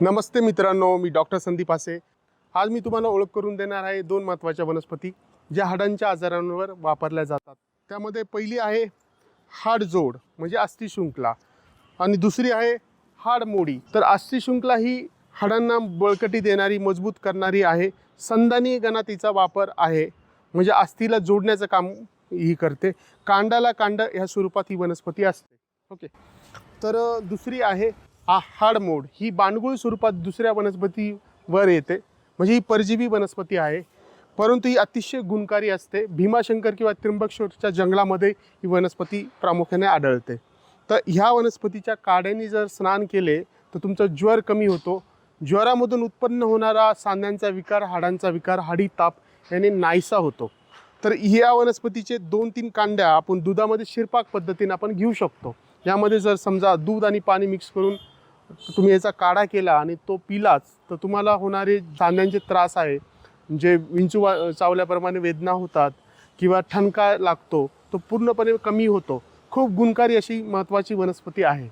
नमस्ते मित्रांनो मी डॉक्टर संदीप आसे. आज मी तुम्हाला ओळख करून देणार आहे दोन महत्त्वाच्या वनस्पती ज्या हाडांच्या आजारांवर वापरल्या जातात. त्यामध्ये पहिली आहे हाडजोड म्हणजे अस्थिशृंखला आणि दुसरी आहे हाडमोडी तर अस्थिशृंखला ही हाडांना बळकटी देणारी मजबूत करणारी आहे. संदानी गणातीचा वापर आहे. म्हणजे अस्थिला जोडण्याचं काम ही करते. कांडाला कांड ह्या स्वरूपात ही वनस्पती असते. ओके. तर दुसरी आहे आ हाडमोड ही बांडगुळ स्वरूपात दुसऱ्या वनस्पतीवर येते. म्हणजे ही परजीवी वनस्पती आहे. परंतु ही अतिशय गुणकारी असते. भीमाशंकर किंवा त्र्यंबकेश्वरच्या जंगलामध्ये ही वनस्पती प्रामुख्याने आढळते. तर ह्या वनस्पतीच्या काड्याने जर स्नान केले तर तुमचा ज्वर कमी होतो. ज्वरामधून उत्पन्न होणारा सांध्यांचा विकार हाडांचा विकार हाडी ताप याने नाहीसा होतो. तर ह्या वनस्पतीचे दोन तीन कांड्या आपण दुधामध्ये शिरपाक पद्धतीने आपण घेऊ शकतो. यामध्ये जर समजा दूध आणि पाणी मिक्स करून तुम्ही याचा काढा केला आणि तो पिलाच तर तुम्हाला होणारे सांध्यांचे त्रास आहे. जे विंचू चावल्याप्रमाणे वेदना होतात किंवा ठणका लागतो तो पूर्णपणे कमी होतो. खूप गुणकारी अशी महत्त्वाची वनस्पती आहे.